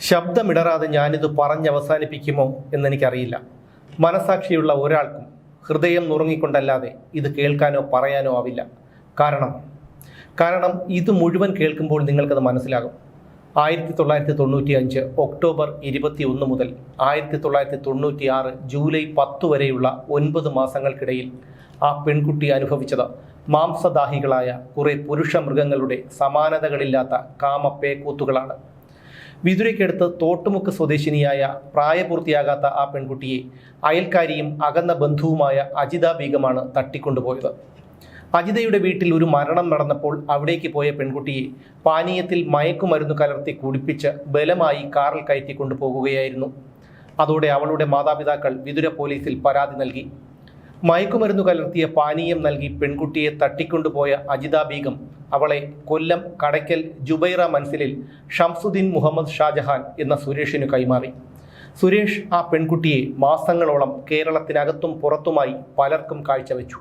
ശബ്ദമിടറാതെ ഞാനിത് പറഞ്ഞവസാനിപ്പിക്കുമോ എന്നെനിക്കറിയില്ല. മനസാക്ഷിയുള്ള ഒരാൾക്കും ഹൃദയം നുറുങ്ങിക്കൊണ്ടല്ലാതെ ഇത് കേൾക്കാനോ പറയാനോ ആവില്ല. കാരണം കാരണം ഇത് മുഴുവൻ കേൾക്കുമ്പോൾ നിങ്ങൾക്കത് മനസ്സിലാകും. ആയിരത്തി തൊള്ളായിരത്തി തൊണ്ണൂറ്റി അഞ്ച് ഒക്ടോബർ ഇരുപത്തി ഒന്ന് മുതൽ ആയിരത്തി തൊള്ളായിരത്തി തൊണ്ണൂറ്റി ആറ് ജൂലൈ പത്ത് വരെയുള്ള ഒൻപത് മാസങ്ങൾക്കിടയിൽ ആ പെൺകുട്ടി അനുഭവിച്ചത് മാംസദാഹികളായ കുറേ പുരുഷ മൃഗങ്ങളുടെ സമാനതകളില്ലാത്ത കാമപ്പേക്കൂത്തുകളാണ് വിതുരയ്ക്കടുത്ത് തോട്ടുമുക്ക് സ്വദേശിനിയായ പ്രായപൂർത്തിയാകാത്ത ആ പെൺകുട്ടിയെ അയൽക്കാരിയും അകന്ന ബന്ധുവുമായ അജിത ബീഗമാണ് തട്ടിക്കൊണ്ടുപോയത്. അജിതയുടെ വീട്ടിൽ ഒരു മരണം നടന്നപ്പോൾ അവിടേക്ക് പോയ പെൺകുട്ടിയെ പാനീയത്തിൽ മയക്കുമരുന്ന് കലർത്തി കുടിപ്പിച്ച് ബലമായി കാറിൽ കയറ്റി കൊണ്ടുപോകുകയായിരുന്നു അതോടെ അവളുടെ മാതാപിതാക്കൾ വിതുര പോലീസിൽ പരാതി നൽകി. മയക്കുമരുന്ന് കലർത്തിയ പാനീയം നൽകി പെൺകുട്ടിയെ തട്ടിക്കൊണ്ടുപോയ അജിത ബീഗം. അവളെ കൊല്ലം കടയ്ക്കൽ ജുബൈറ മൻസിലിൽ ഷംസുദ്ദീൻ മുഹമ്മദ് ഷാജഹാൻ എന്ന സുരേഷിനു കൈമാറി. സുരേഷ് ആ പെൺകുട്ടിയെ മാസങ്ങളോളം കേരളത്തിനകത്തും പുറത്തുമായി പലർക്കും കാഴ്ചവെച്ചു.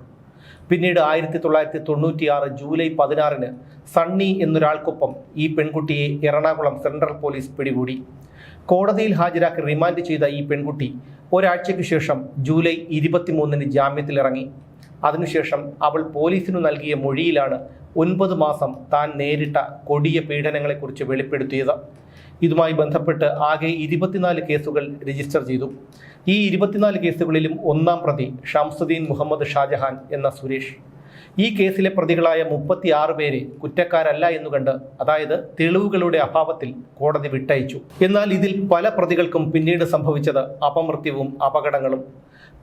പിന്നീട് ആയിരത്തി തൊള്ളായിരത്തി തൊണ്ണൂറ്റിയാറ് ജൂലൈ പതിനാറിന് സണ്ണി എന്നൊരാൾക്കൊപ്പം ഈ പെൺകുട്ടിയെ എറണാകുളം സെൻട്രൽ പോലീസ് പിടികൂടി. കോടതിയിൽ ഹാജരാക്കി റിമാൻഡ് ചെയ്ത ഈ പെൺകുട്ടി ഒരാഴ്ചയ്ക്ക് ശേഷം ജൂലൈ ഇരുപത്തിമൂന്നിന് ജാമ്യത്തിലിറങ്ങി. അതിനുശേഷം അവൾ പോലീസിനു നൽകിയ മൊഴിയിലാണ് ഒൻപത് മാസം താൻ നേരിട്ട കൊടിയ പീഡനങ്ങളെക്കുറിച്ച് വെളിപ്പെടുത്തിയത്. ഇതുമായി ബന്ധപ്പെട്ട് ആകെ ഇരുപത്തിനാല് കേസുകൾ രജിസ്റ്റർ ചെയ്തു. ഈ ഇരുപത്തിനാല് കേസുകളിലും ഒന്നാം പ്രതി ഷംസുദ്ദീൻ മുഹമ്മദ് ഷാജഹാൻ എന്ന സുരേഷ്. ഈ കേസിലെ പ്രതികളായ മുപ്പത്തി ആറ് പേരെ കുറ്റക്കാരല്ല എന്ന് കണ്ട് അതായത് തെളിവുകളുടെ അഭാവത്തിൽ കോടതി വിട്ടയച്ചു. എന്നാൽ ഇതിൽ പല പ്രതികൾക്കും പിന്നീട് സംഭവിച്ചത് അപമൃത്യവും അപകടങ്ങളും.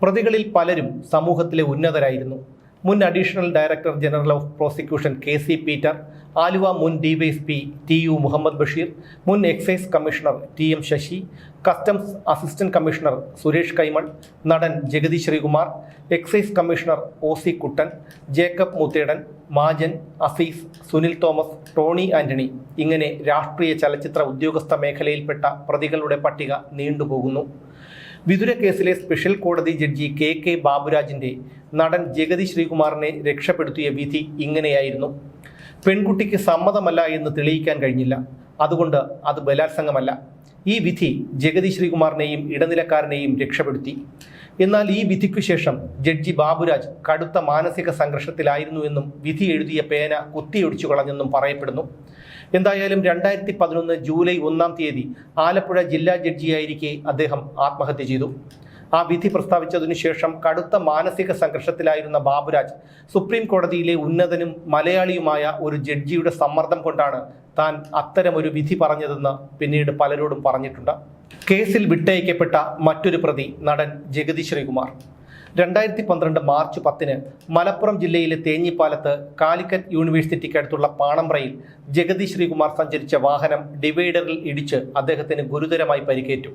പ്രതികളിൽ പലരും സമൂഹത്തിലെ ഉന്നതരായിരുന്നു. മുൻ additional director general of prosecution K C Peter Aluva മുൻ DYSP T U Muhammad Basheer മുൻ excise commissioner T M Sasi customs assistant commissioner Suresh Kaimal നടൻ Jagathy Sreekumar excise commissioner O C Kuttan Jacob Muthedan Majan Azeez Sunil Thomas Tony Antony ഇങ്ങനെ രാഷ്ട്രീയ ചലച്ചിത്ര ഉദ്യോഗസ്ഥ മേഖലയിൽപ്പെട്ട പ്രതികളുടെ പട്ടിക നീണ്ടുപോകുന്നു. വിതുര കേസിലെ സ്പെഷ്യൽ കോടതി ജഡ്ജി കെ കെ ബാബുരാജിന്റെ നടൻ ജഗതി ശ്രീകുമാറിനെ രക്ഷപ്പെടുത്തിയ വിധി ഇങ്ങനെയായിരുന്നു. പെൺകുട്ടിക്ക് സമ്മതമല്ല എന്ന് തെളിയിക്കാൻ കഴിഞ്ഞില്ല. അതുകൊണ്ട് അത് ബലാത്സംഗമല്ല. ഈ വിധി ജഗതി ശ്രീകുമാറിനെയും ഇടനിലക്കാരനെയും രക്ഷപ്പെടുത്തി. എന്നാൽ ഈ വിധിക്കു ശേഷം ജഡ്ജി ബാബുരാജ് കടുത്ത മാനസിക സംഘർഷത്തിലായിരുന്നുവെന്നും വിധി എഴുതിയ പേന കുത്തിയൊടിച്ചു കളഞ്ഞെന്നും പറയപ്പെടുന്നു. എന്തായാലും രണ്ടായിരത്തി പതിനൊന്ന് ജൂലൈ ഒന്നാം തീയതി ആലപ്പുഴ ജില്ലാ ജഡ്ജിയായിരിക്കെ അദ്ദേഹം ആത്മഹത്യ ചെയ്തു. ആ വിധി പ്രസ്താവിച്ചതിനു ശേഷം കടുത്ത മാനസിക സംഘർഷത്തിലായിരുന്ന ബാബുരാജ് സുപ്രീം കോടതിയിലെ ഉന്നതനും മലയാളിയുമായ ഒരു ജഡ്ജിയുടെ സമ്മർദ്ദം കൊണ്ടാണ് താൻ അത്തരമൊരു വിധി പറഞ്ഞതെന്ന് പിന്നീട് പലരോടും പറഞ്ഞിട്ടുണ്ട്. കേസിൽ വിട്ടയക്കപ്പെട്ട മറ്റൊരു പ്രതി നടൻ ജഗതി ശ്രീകുമാർ രണ്ടായിരത്തി പന്ത്രണ്ട് മാർച്ച് പത്തിന് മലപ്പുറം ജില്ലയിലെ തേഞ്ഞിപ്പാലത്ത് കാലിക്കറ്റ് യൂണിവേഴ്സിറ്റിക്കടുത്തുള്ള പാണമ്പ്രയിൽ ജഗതി ശ്രീകുമാർ സഞ്ചരിച്ച വാഹനം ഡിവൈഡറിൽ ഇടിച്ച് അദ്ദേഹത്തിന് ഗുരുതരമായി പരിക്കേറ്റു.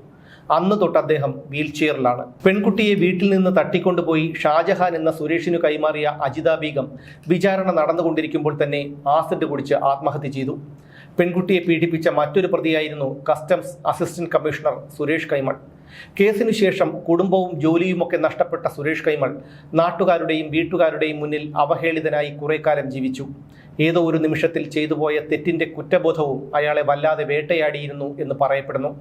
അന്ന് തൊട്ട് അദ്ദേഹം വീൽ ചെയറിലാണ് പെൺകുട്ടിയെ വീട്ടിൽ നിന്ന് തട്ടിക്കൊണ്ടുപോയി ഷാജഹാൻ എന്ന സുരേഷിനു കൈമാറിയ അജിത ബീഗം വിചാരണ നടന്നുകൊണ്ടിരിക്കുമ്പോൾ തന്നെ ആസിഡ് കുടിച്ച് ആത്മഹത്യ ചെയ്തു. പെൺകുട്ടിയെ പീഡിപ്പിച്ച മറ്റൊരു പ്രതിയായിരുന്നു customs assistant commissioner Suresh Kaimal. കേസിനു ശേഷം കുടുംബവും ജോലിയുമൊക്കെ നഷ്ടപ്പെട്ട സുരേഷ് കൈമൾ നാട്ടുകാരുടെയും വീട്ടുകാരുടെയും മുന്നിൽ അവഹേളിതനായി കുറെ കാലം ജീവിച്ചു. ഏതോ ഒരു നിമിഷത്തിൽ ചെയ്തുപോയ തെറ്റിന്റെ കുറ്റബോധവും അയാളെ വല്ലാതെ വേട്ടയാടിയിരുന്നു എന്ന് പറയപ്പെടുന്നു.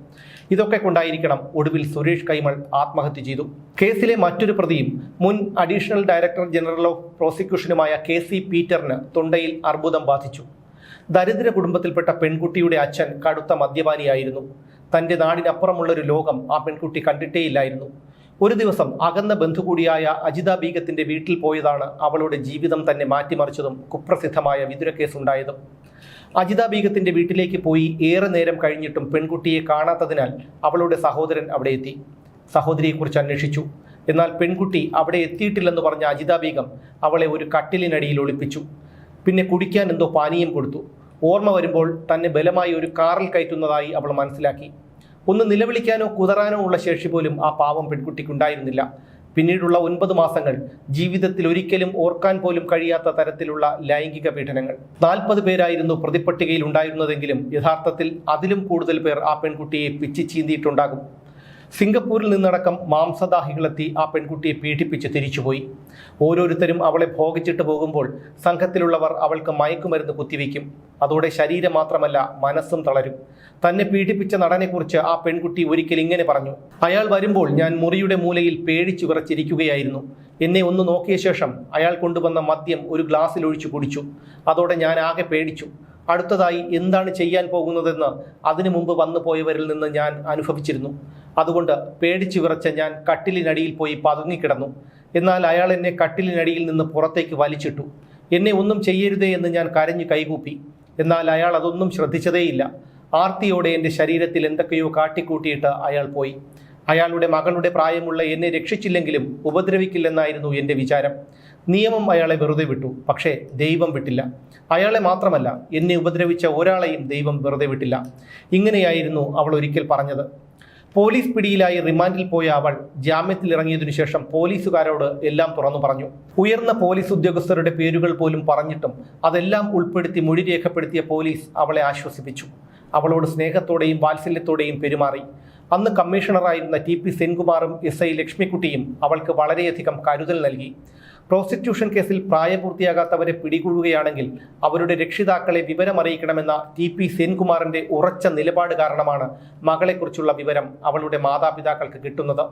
ഇതൊക്കെ കൊണ്ടായിരിക്കണം ഒടുവിൽ സുരേഷ് കൈമൾ ആത്മഹത്യ ചെയ്തു. കേസിലെ മറ്റൊരു പ്രതിയും മുൻ അഡീഷണൽ ഡയറക്ടർ ജനറൽ ഓഫ് പ്രോസിക്യൂഷനുമായ കെ സി പീറ്ററിന് തൊണ്ടയിൽ അർബുദം ബാധിച്ചു. ദരിദ്ര കുടുംബത്തിൽപ്പെട്ട പെൺകുട്ടിയുടെ അച്ഛൻ കടുത്ത മദ്യപാനിയായിരുന്നു. തന്റെ നാടിനപ്പുറമുള്ളൊരു ലോകം ആ പെൺകുട്ടി കണ്ടിട്ടേയില്ലായിരുന്നു. ഒരു ദിവസം അകന്ന ബന്ധു കൂടിയായ അജിത ബീഗത്തിന്റെ വീട്ടിൽ പോയതാണ് അവളുടെ ജീവിതം തന്നെ മാറ്റിമറിച്ചതും കുപ്രസിദ്ധമായ വിതുര കേസുണ്ടായതും. അജിത ബീഗത്തിന്റെ വീട്ടിലേക്ക് പോയി ഏറെ നേരം കഴിഞ്ഞിട്ടും പെൺകുട്ടിയെ കാണാത്തതിനാൽ അവളുടെ സഹോദരൻ അവിടെ എത്തി. സഹോദരിയെക്കുറിച്ച് അന്വേഷിച്ചു. എന്നാൽ പെൺകുട്ടി അവിടെ എത്തിയിട്ടില്ലെന്ന് പറഞ്ഞ അജിത ബീഗം അവളെ ഒരു കട്ടിലിനടിയിൽ ഒളിപ്പിച്ചു. പിന്നെ കുടിക്കാൻ എന്തോ പാനീയം കൊടുത്തു. ഓർമ്മ വരുമ്പോൾ തന്നെ ബലമായി ഒരു കാറിൽ കയറ്റുന്നതായി അവൾ മനസ്സിലാക്കി. ഒന്ന് നിലവിളിക്കാനോ കുതറാനോ ഉള്ള ശേഷി പോലും ആ പാവം പെൺകുട്ടിക്കുണ്ടായിരുന്നില്ല. പിന്നീടുള്ള ഒൻപത് മാസങ്ങൾ ജീവിതത്തിൽ ഒരിക്കലും ഓർക്കാൻ പോലും കഴിയാത്ത തരത്തിലുള്ള ലൈംഗിക പീഡനങ്ങൾ. നാൽപ്പത് പേരായിരുന്നു പ്രതിപ്പട്ടികയിൽ ഉണ്ടായിരുന്നതെങ്കിലും യഥാർത്ഥത്തിൽ അതിലും കൂടുതൽ പേർ ആ പെൺകുട്ടിയെ പിച്ചി ചീന്തിയിട്ടുണ്ടാകും സിംഗപ്പൂരിൽ നിന്നടക്കം മാംസദാഹികളെത്തി ആ പെൺകുട്ടിയെ പീഡിപ്പിച്ച് തിരിച്ചുപോയി. ഓരോരുത്തരും അവളെ ഭോഗിച്ചിട്ട് പോകുമ്പോൾ സംഘത്തിലുള്ളവർ അവൾക്ക് മയക്കുമരുന്ന് കുത്തിവെക്കും. അതോടെ ശരീരം മാത്രമല്ല മനസ്സും തളരും. തന്നെ പീഡിപ്പിച്ച നടനെക്കുറിച്ച് ആ പെൺകുട്ടി ഒരിക്കൽ ഇങ്ങനെ പറഞ്ഞു. അയാൾ വരുമ്പോൾ ഞാൻ മുറിയുടെ മൂലയിൽ പേടിച്ചു വിറച്ചിരിക്കുകയായിരുന്നു. എന്നെ ഒന്ന് നോക്കിയ ശേഷം അയാൾ കൊണ്ടുവന്ന മദ്യം ഒരു ഗ്ലാസ്സിൽ ഒഴിച്ചു കുടിച്ചു. അതോടെ ഞാൻ ആകെ പേടിച്ചു. അടുത്തതായി എന്താണ് ചെയ്യാൻ പോകുന്നതെന്ന് അതിനു മുമ്പ് വന്നു പോയവരിൽ നിന്ന് ഞാൻ അനുഭവിച്ചിരുന്നു. അതുകൊണ്ട് പേടിച്ചു വിറച്ച ഞാൻ കട്ടിലിനടിയിൽ പോയി പതുങ്ങിക്കിടന്നു. എന്നാൽ അയാൾ എന്നെ കട്ടിലിനടിയിൽ നിന്ന് പുറത്തേക്ക് വലിച്ചിട്ടു. എന്നെ ഒന്നും ചെയ്യരുതേ എന്ന് ഞാൻ കരഞ്ഞു കൈകൂപ്പി. എന്നാൽ അയാൾ അതൊന്നും ശ്രദ്ധിച്ചതേയില്ല. ആർത്തിയോടെ എന്റെ ശരീരത്തിൽ എന്തൊക്കെയോ കാട്ടിക്കൂട്ടിയിട്ട് അയാൾ പോയി. അയാളുടെ മകളുടെ പ്രായമുള്ള എന്നെ രക്ഷിച്ചില്ലെങ്കിലും ഉപദ്രവിക്കില്ലെന്നായിരുന്നു എന്റെ വിചാരം. നിയമം അയാളെ വെറുതെ വിട്ടു. പക്ഷേ ദൈവം വിട്ടില്ല. അയാളെ മാത്രമല്ല എന്നെ ഉപദ്രവിച്ച ഒരാളെയും ദൈവം വെറുതെ വിട്ടില്ല. ഇങ്ങനെയായിരുന്നു അവൾ ഒരിക്കൽ പറഞ്ഞത്. പോലീസ് പിടിയിലായി റിമാൻഡിൽ പോയ അവൾ ജാമ്യത്തിൽ ഇറങ്ങിയതിനു ശേഷം പോലീസുകാരോട് എല്ലാം തുറന്നു പറഞ്ഞു. ഉയർന്ന പോലീസ് ഉദ്യോഗസ്ഥരുടെ പേരുകൾ പോലും പറഞ്ഞിട്ടും അതെല്ലാം ഉൾപ്പെടുത്തി മൊഴി രേഖപ്പെടുത്തിയ പോലീസ് അവളെ ആശ്വസിപ്പിച്ചു. അവളോട് സ്നേഹത്തോടെയും വാത്സല്യത്തോടെയും പെരുമാറി. അന്ന് കമ്മീഷണറായിരുന്ന ടി പി സെൻകുമാറും എസ് ഐ ലക്ഷ്മിക്കുട്ടിയും അവൾക്ക് വളരെയധികം കരുതൽ നൽകി. പ്രോസ്റ്റിറ്റ്യൂഷൻ കേസിൽ പ്രായപൂർത്തിയാകാത്തവരെ പിടികൂടുകയാണെങ്കിൽ അവരുടെ രക്ഷിതാക്കളെ വിവരമറിയിക്കണമെന്ന ടി പി സെൻകുമാറിന്റെ ഉറച്ച നിലപാട് കാരണമാണ് മകളെക്കുറിച്ചുള്ള വിവരം അവളുടെ മാതാപിതാക്കൾക്ക് കിട്ടുന്നത്.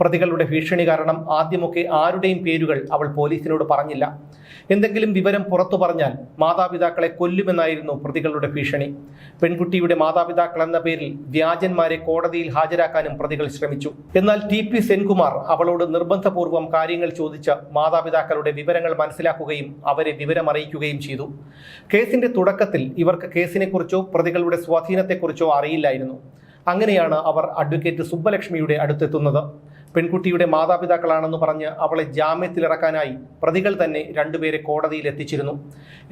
പ്രതികളുടെ ഭീഷണി കാരണം ആദ്യമൊക്കെ ആരുടെയും പേരുകൾ അവൾ പോലീസിനോട് പറഞ്ഞില്ല. എന്തെങ്കിലും വിവരം പുറത്തു പറഞ്ഞാൽ മാതാപിതാക്കളെ കൊല്ലുമെന്നായിരുന്നു പ്രതികളുടെ ഭീഷണി. പെൺകുട്ടിയുടെ മാതാപിതാക്കൾ എന്ന പേരിൽ വ്യാജന്മാരെ കോടതിയിൽ ഹാജരാക്കാനും പ്രതികൾ ശ്രമിച്ചു. എന്നാൽ ടി പി സെൻകുമാർ അവളോട് നിർബന്ധപൂർവം കാര്യങ്ങൾ ചോദിച്ച ചോദിച്ച് മാതാപിതാക്കളുടെ വിവരങ്ങൾ മനസ്സിലാക്കുകയും അവരെ വിവരമറിയിക്കുകയും ചെയ്തു. കേസിന്റെ തുടക്കത്തിൽ ഇവർക്ക് കേസിനെക്കുറിച്ചോ പ്രതികളുടെ സ്വാധീനത്തെക്കുറിച്ചോ അറിയില്ലായിരുന്നു. അങ്ങനെയാണ് അവർ അഡ്വക്കേറ്റ് സുബ്ബലക്ഷ്മിയുടെ അടുത്തെത്തുന്നത്. പെൺകുട്ടിയുടെ മാതാപിതാക്കളാണെന്ന് പറഞ്ഞ് അവളെ ജാമ്യത്തിലിറക്കാനായി പ്രതികൾ തന്നെ രണ്ടുപേരെ കോടതിയിൽ എത്തിച്ചിരുന്നു.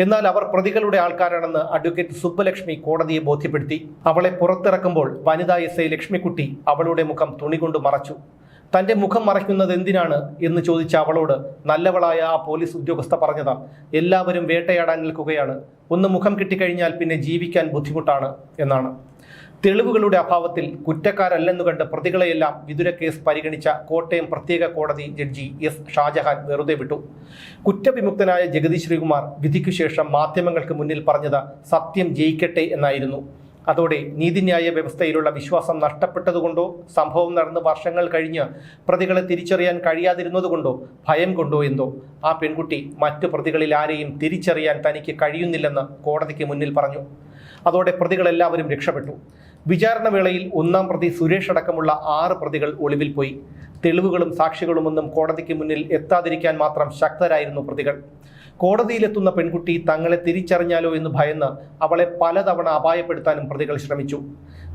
എന്നാൽ അവർ പ്രതികളുടെ ആൾക്കാരാണെന്ന് അഡ്വക്കേറ്റ് സുബ്ബലക്ഷ്മി കോടതിയെ ബോധ്യപ്പെടുത്തി. അവളെ പുറത്തിറക്കുമ്പോൾ വനിതാ എസ് ഐ ലക്ഷ്മിക്കുട്ടി അവളുടെ മുഖം തുണി കൊണ്ട് മറച്ചു. തന്റെ മുഖം മറയ്ക്കുന്നത് എന്തിനാണ് എന്ന് ചോദിച്ച അവളോട് നല്ലവളായ ആ പോലീസ് ഉദ്യോഗസ്ഥ പറഞ്ഞതാ. എല്ലാവരും വേട്ടയാടാൻ നിൽക്കുകയാണ്. ഒന്ന് മുഖം കിട്ടിക്കഴിഞ്ഞാൽ പിന്നെ ജീവിക്കാൻ ബുദ്ധിമുട്ടാണ് എന്നാണ്. തെളിവുകളുടെ അഭാവത്തിൽ കുറ്റക്കാരല്ലെന്നു കണ്ട് പ്രതികളെയെല്ലാം വിദുര കേസ് പരിഗണിച്ച കോട്ടയം പ്രത്യേക കോടതി ജഡ്ജി എസ് ഷാജഹാൻ വെറുതെ വിട്ടു. കുറ്റവിമുക്തനായ ജഗതി ശ്രീകുമാർ വിധിക്കുശേഷം മാധ്യമങ്ങൾക്ക് മുന്നിൽ പറഞ്ഞത് സത്യം ജയിക്കട്ടെ എന്നായിരുന്നു. അതോടെ നീതിന്യായ വ്യവസ്ഥയിലുള്ള വിശ്വാസം നഷ്ടപ്പെട്ടതുകൊണ്ടോ സംഭവം നടന്ന് വർഷങ്ങൾ കഴിഞ്ഞ് പ്രതികളെ തിരിച്ചറിയാൻ കഴിയാതിരുന്നതുകൊണ്ടോ ഭയം കൊണ്ടോ എന്തോ ആ പെൺകുട്ടി മറ്റു പ്രതികളിൽ ആരെയും തിരിച്ചറിയാൻ തനിക്ക് കഴിയുന്നില്ലെന്ന് കോടതിക്ക് മുന്നിൽ പറഞ്ഞു. അതോടെ പ്രതികളെല്ലാവരും രക്ഷപ്പെട്ടു. വിചാരണ വേളയിൽ ഒന്നാം പ്രതി സുരേഷ് അടക്കമുള്ള ആറ് പ്രതികൾ ഒളിവിൽ പോയി. തെളിവുകളും സാക്ഷികളുമൊന്നും കോടതിക്ക് മുന്നിൽ എത്താതിരിക്കാൻ മാത്രം ശക്തരായിരുന്നു പ്രതികൾ. കോടതിയിലെത്തുന്ന പെൺകുട്ടി തങ്ങളെ തിരിച്ചറിഞ്ഞാലോ എന്ന് ഭയന്ന് അവളെ പലതവണ അപായപ്പെടുത്താനും പ്രതികൾ ശ്രമിച്ചു.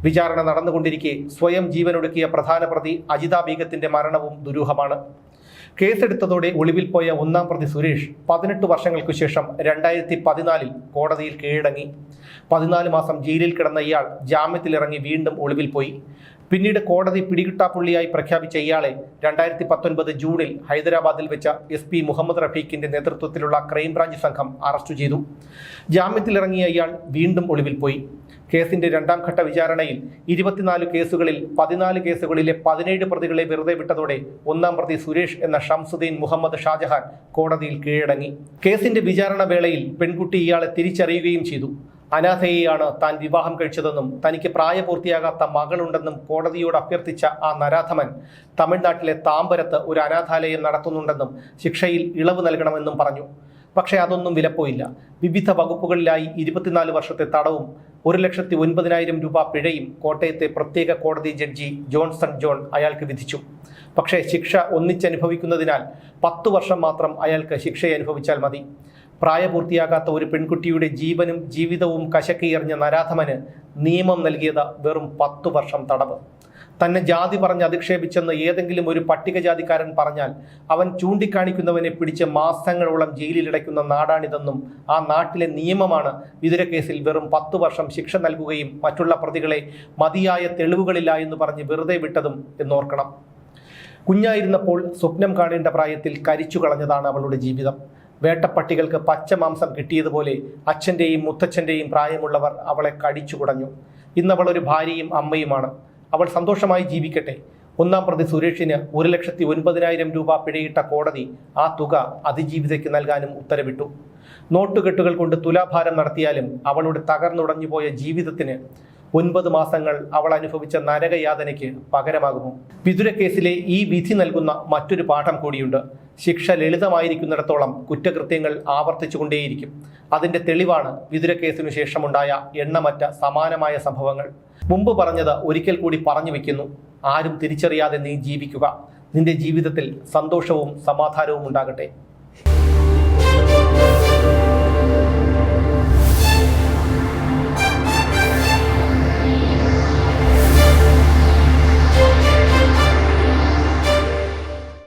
വിചാരണ നടന്നുകൊണ്ടിരിക്കെ സ്വയം ജീവനൊടുക്കിയ പ്രധാന പ്രതി അജിത ബീഗത്തിന്റെ മരണവും ദുരൂഹമാണ്. കേസെടുത്തതോടെ ഒളിവിൽ പോയ ഒന്നാം പ്രതി സുരേഷ് പതിനെട്ട് വർഷങ്ങൾക്കു ശേഷം രണ്ടായിരത്തി പതിനാലിൽ കോടതിയിൽ കീഴടങ്ങി. പതിനാല് മാസം ജയിലിൽ കിടന്ന ഇയാൾ ജാമ്യത്തിലിറങ്ങി വീണ്ടും ഒളിവിൽ പോയി. പിന്നീട് കോടതി പിടികിട്ടാപ്പുള്ളിയായി പ്രഖ്യാപിച്ച ഇയാളെ രണ്ടായിരത്തി പത്തൊൻപത് ജൂണിൽ ഹൈദരാബാദിൽ വെച്ച എസ് പി മുഹമ്മദ് റഫീഖിന്റെ നേതൃത്വത്തിലുള്ള ക്രൈംബ്രാഞ്ച് സംഘം അറസ്റ്റ് ചെയ്തു. ജാമ്യത്തിലിറങ്ങിയ ഇയാൾ വീണ്ടും ഒളിവിൽ പോയി. കേസിന്റെ രണ്ടാം ഘട്ട വിചാരണയിൽ ഇരുപത്തിനാല് കേസുകളിൽ പതിനാല് കേസുകളിലെ പതിനേഴ് പ്രതികളെ വെറുതെ വിട്ടതോടെ ഒന്നാം പ്രതി സുരേഷ് എന്ന ഷംസുദ്ദീൻ മുഹമ്മദ് ഷാജഹാൻ കോടതിയിൽ കീഴടങ്ങി. കേസിന്റെ വിചാരണ വേളയിൽ പെൺകുട്ടി ഇയാളെ തിരിച്ചറിയുകയും ചെയ്തു. അനാഥയെയാണ് താൻ വിവാഹം കഴിച്ചതെന്നും തനിക്ക് പ്രായപൂർത്തിയാകാത്ത മകളുണ്ടെന്നും കോടതിയോട് അഭ്യർത്ഥിച്ച ആ നരാധമൻ തമിഴ്നാട്ടിലെ താമ്പരത്ത് ഒരു അനാഥാലയം നടത്തുന്നുണ്ടെന്നും ശിക്ഷയിൽ ഇളവ് നൽകണമെന്നും പറഞ്ഞു. പക്ഷേ അതൊന്നും വിലപ്പോയില്ല. വിവിധ വകുപ്പുകളിലായി ഇരുപത്തിനാല് വർഷത്തെ തടവും ഒരു ലക്ഷത്തി ഒൻപതിനായിരം രൂപ പിഴയും കോട്ടയത്തെ പ്രത്യേക കോടതി ജഡ്ജി ജോൺസൺ ജോൺ അയാൾക്ക് വിധിച്ചു. പക്ഷേ ശിക്ഷ ഒന്നിച്ചനുഭവിക്കുന്നതിനാൽ പത്തു വർഷം മാത്രം അയാൾക്ക് ശിക്ഷ അനുഭവിച്ചാൽ മതി. പ്രായപൂർത്തിയാകാത്ത ഒരു പെൺകുട്ടിയുടെ ജീവനും ജീവിതവും കശക്കിയെറിഞ്ഞ നരാധമന് നിയമം നൽകിയത് വെറും പത്തു വർഷം തടവ്. തന്നെ ജാതി പറഞ്ഞ് അധിക്ഷേപിച്ചെന്ന് ഏതെങ്കിലും ഒരു പട്ടികജാതിക്കാരൻ പറഞ്ഞാൽ അവൻ ചൂണ്ടിക്കാണിക്കുന്നവനെ പിടിച്ച് മാസങ്ങളോളം ജയിലിലടയ്ക്കുന്ന നാടാണിതെന്നും ആ നാട്ടിലെ നിയമമാണ് വിതുര കേസിൽ വെറും പത്തു വർഷം ശിക്ഷ നൽകുകയും മറ്റുള്ള പ്രതികളെ മതിയായ തെളിവുകളില്ല എന്ന് പറഞ്ഞ് വെറുതെ വിട്ടതും എന്നോർക്കണം. കുഞ്ഞായിരുന്നപ്പോൾ സ്വപ്നം കാണേണ്ട പ്രായത്തിൽ കരിച്ചു കളഞ്ഞതാണ് അവളുടെ ജീവിതം. വേട്ടപ്പട്ടികൾക്ക് പച്ച മാംസം കിട്ടിയതുപോലെ അച്ഛന്റെയും മുത്തച്ഛന്റെയും പ്രായമുള്ളവർ അവളെ കടിച്ചു കുടഞ്ഞു. ഇന്നവൾ ഒരു ഭാര്യയും അമ്മയുമാണ്. അവൾ സന്തോഷമായി ജീവിക്കട്ടെ. ഒന്നാം പ്രതി സുരേഷിന് ഒരു ലക്ഷത്തി ഒൻപതിനായിരം രൂപ പിഴയിട്ട കോടതി ആ തുക അതിജീവിതയ്ക്ക് നൽകാനും ഉത്തരവിട്ടു. നോട്ടുകെട്ടുകൾ കൊണ്ട് തുലാഭാരം നടത്തിയാലും അവളുടെ തകർന്നുടഞ്ഞുപോയ ജീവിതത്തിന് ഒൻപത് മാസങ്ങൾ അവൾ അനുഭവിച്ച നരകയാതനയ്ക്ക് പകരമാകുമോ വിതുരക്കേസിലെ ഈ വിധി നൽകുന്ന മറ്റൊരു പാഠം കൂടിയുണ്ട്. ശിക്ഷ ലളിതമായിരിക്കുന്നിടത്തോളം കുറ്റകൃത്യങ്ങൾ ആവർത്തിച്ചുകൊണ്ടേയിരിക്കും. അതിന്റെ തെളിവാണ് വിതുരക്കേസിനു ശേഷമുണ്ടായ എണ്ണമറ്റ സമാനമായ സംഭവങ്ങൾ. മുമ്പ് പറഞ്ഞത് ഒരിക്കൽ കൂടി പറഞ്ഞു വെക്കുന്നു. ആരും തിരിച്ചറിയാതെ നീ ജീവിക്കുക. നിന്റെ ജീവിതത്തിൽ സന്തോഷവും സമാധാനവും ഉണ്ടാകട്ടെ.